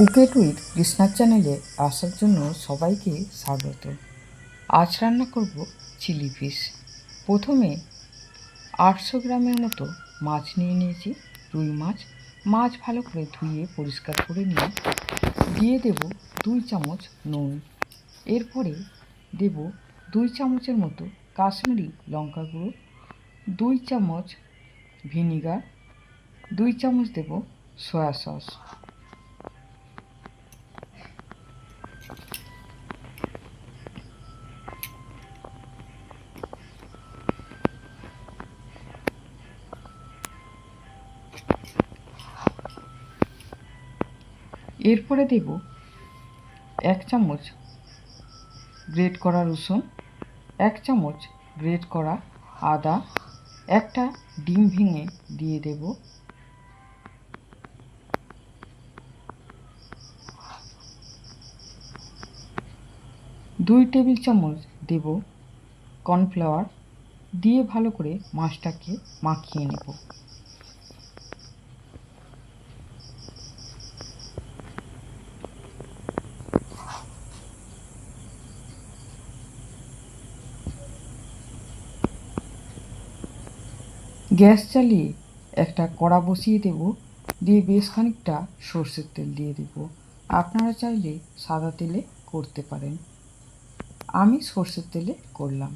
Cook it with কৃষ্ণার চ্যানেলে আসার জন্য সবাইকে স্বাগত। আজ রান্না করব চিলি ফিশ। প্রথমে আটশো গ্রামের মতো মাছ নিয়ে নিয়েছি, রুই মাছ। মাছ ভালো করে ধুয়ে পরিষ্কার করে নিয়ে দিয়ে দেব দুই চামচ নুন। এরপরে দেব দুই চামচের মতো কাশ্মীরি লঙ্কা গুঁড়ো, দুই চামচ ভিনিগার, দুই চামচ দেব সয়া সস। এরপরে দেব এক চামচ গ্রেট করা রসুন, এক চামচ গ্রেট করা আদা, একটা ডিম ভেঙে দিয়ে দেব। দুই টেবিল চামচ দেব কর্নফ্লাওয়ার, দিয়ে ভালো করে মাছটাকে মাখিয়ে নেব। গ্যাস চালিয়ে একটা কড়া বসিয়ে দেব, দিয়ে বেশ খানিকটা সর্ষের তেল দিয়ে দেব। আপনারা চাইলে সাদা তেলে করতে পারেন। আমি সর্ষের তেলে করলাম।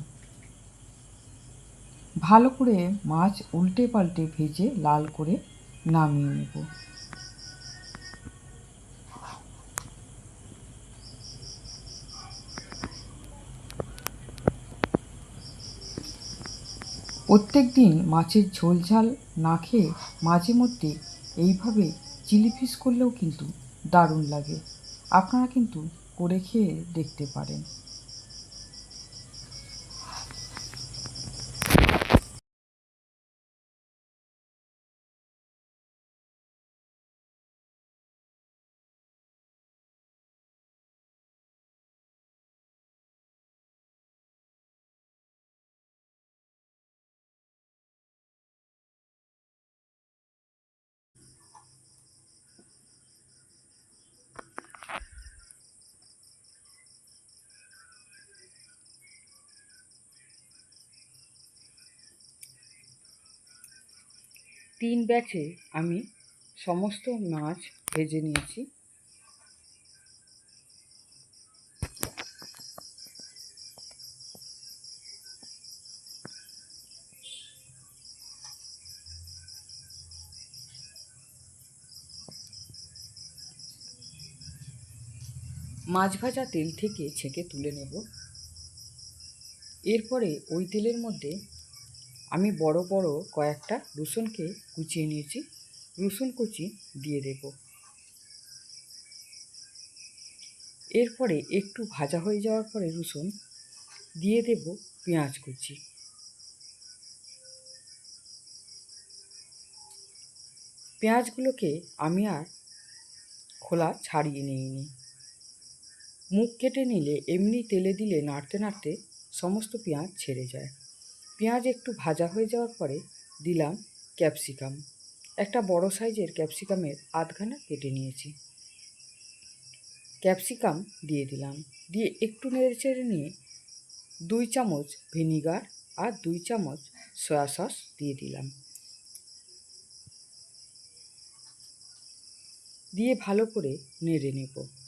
ভালো করে মাছ উল্টে পাল্টে ভেজে লাল করে নামিয়ে নেব। প্রত্যেক দিন মাছের ঝোল ঝাল না খেয়ে মাঝে মধ্যে এইভাবে চিলি ফিশ করলেও কিন্তু দারুণ লাগে। আপনারা কিন্তু করে খেয়ে দেখতে পারেন। তিন ব্যাচে আমি সমস্ত মাছ ভেজে নিয়েছি। মাছ ভাজা তেল থেকে ছেঁকে তুলে নেব। এরপরে ওই তেলের মধ্যে আমি বড় বড় কয়েকটা রসুনকে কুচিয়ে নিয়েছি। রসুন কুচি দিয়ে দেব। এরপরে একটু ভাজা হয়ে যাওয়ার পরে রসুন দিয়ে দেব পেঁয়াজ কুচি। পেঁয়াজগুলোকে আমি আর খোলা ছাড়িয়ে নিইনি। মুখ কেটে নিলে এমনি তেলে দিলে নাড়তে নাড়তে সমস্ত পেঁয়াজ ছেড়ে যায়। পেঁয়াজ একটু ভাজা হয়ে যাওয়ার পরে দিলাম ক্যাপসিকাম। একটা বড় সাইজের ক্যাপসিকামের আধখানা কেটে নিয়েছি। ক্যাপসিকাম দিয়ে দিলাম। দিয়ে একটু নেড়ে চেড়ে নিয়ে দুই চামচ ভিনিগার আর দুই চামচ সয়া সস দিয়ে দিলাম। দিয়ে ভালো করে নেড়ে নেব।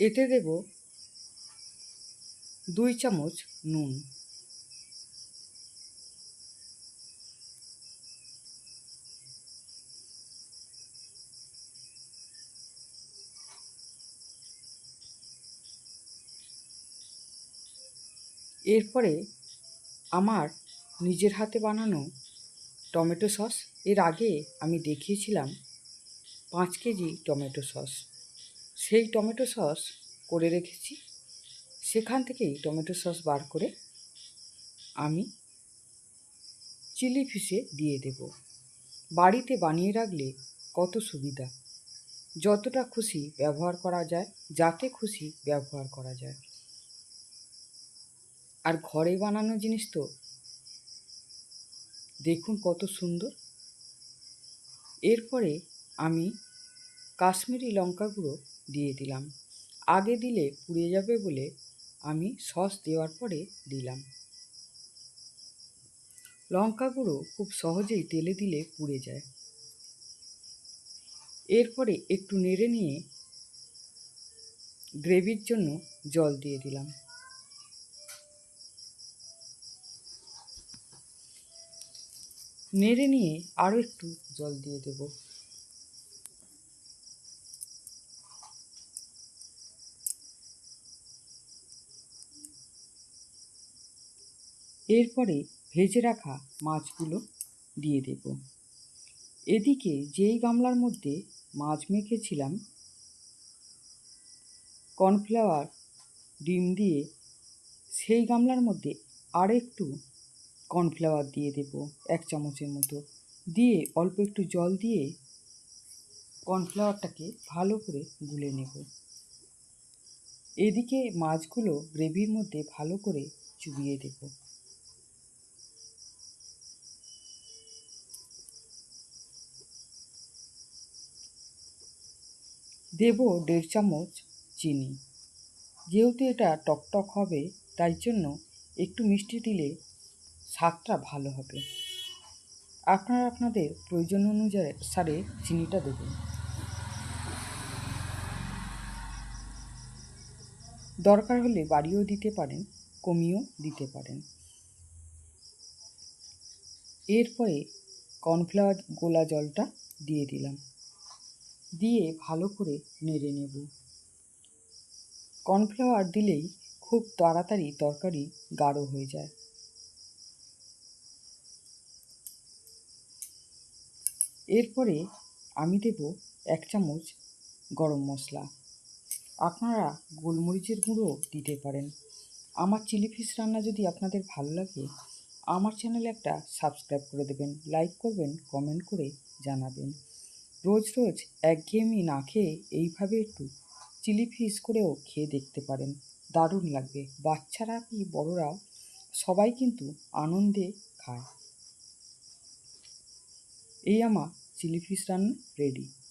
এতে দেব দুই চামচ নুন। এরপরে আমার নিজের হাতে বানানো টমেটো সস, এর আগে আমি দেখিয়েছিলাম পাঁচ কেজি টমেটো সস। সেই টমেটো সস করে রেখেছি। সেখান থেকেই টমেটো সস বার করে আমি চিলি ফিশে দিয়ে দেব। বাড়িতে বানিয়ে রাখলে কত সুবিধা। যতটা খুশি ব্যবহার করা যায়, যাতে খুশি ব্যবহার করা যায়। আর ঘরে বানানো জিনিস তো। দেখুন কত সুন্দর। এরপরে আমি কাশ্মীরি লঙ্কা গুঁড়ো দিয়ে দিলাম। আগে দিলে পুড়ে যাবে বলে আমি সস দেওয়ার পরে দিলাম। লঙ্কা গুঁড়ো খুব সহজেই তেলে দিলে পুড়ে যায়। এরপরে একটু নেড়ে নিয়ে গ্রেভির জন্য জল দিয়ে দিলাম। নেড়ে নিয়ে আরও একটু জল দিয়ে দেব। এরপরে ভেজে রাখা মাছগুলো দিয়ে দেব। এদিকে যেই গামলার মধ্যে মাছ মেখেছিলাম, কর্নফ্লাওয়ার, ডিম দিয়ে, সেই গামলার মধ্যে আর একটু কর্নফ্লাওয়ার দিয়ে দেব এক চামচের মতো। দিয়ে অল্প একটু জল দিয়ে কর্নফ্লাওয়ারটাকে ভালো করে গুলে নেব। এদিকে মাছগুলো গ্রেভির মধ্যে ভালো করে চুবিয়ে দেব। দেব দেড় চামচ চিনি। যেহেতু এটা টকটক হবে, তাই জন্য একটু মিষ্টি দিলে স্বাদটা ভালো হবে। আপনারা আপনাদের প্রয়োজন অনুযায়ী সারে চিনিটা দেবেন। দরকার হলে বাড়িয়েও দিতে পারেন কমিয়েও দিতে পারেন। এরপরে কর্নফ্লাওয়ার গোলা জলটা দিয়ে দিলাম। দিয়ে ভালো করে নেড়ে নেব। কর্নফ্লাওয়ার দিলেই খুব তাড়াতাড়ি তরকারি গাঢ় হয়ে যায়। এরপরে আমি দেব এক চামচ গরম মশলা। আপনারা গোলমরিচের গুঁড়ো দিতে পারেন। আমার চিলি ফিশ রান্না যদি আপনাদের ভালো লাগে, আমার চ্যানেলে একটা সাবস্ক্রাইব করে দেবেন, লাইক করবেন, কমেন্ট করে জানাবেন। রোজ রোজ একঘেয়েমি না খেয়ে এইভাবে একটু চিলি ফিশ করেও খেয়ে দেখতে পারেন। দারুণ লাগবে। বাচ্চারা কি বড়রা সবাই কিন্তু আনন্দে খায়। এই আমার চিলি ফিশ রান্না রেডি।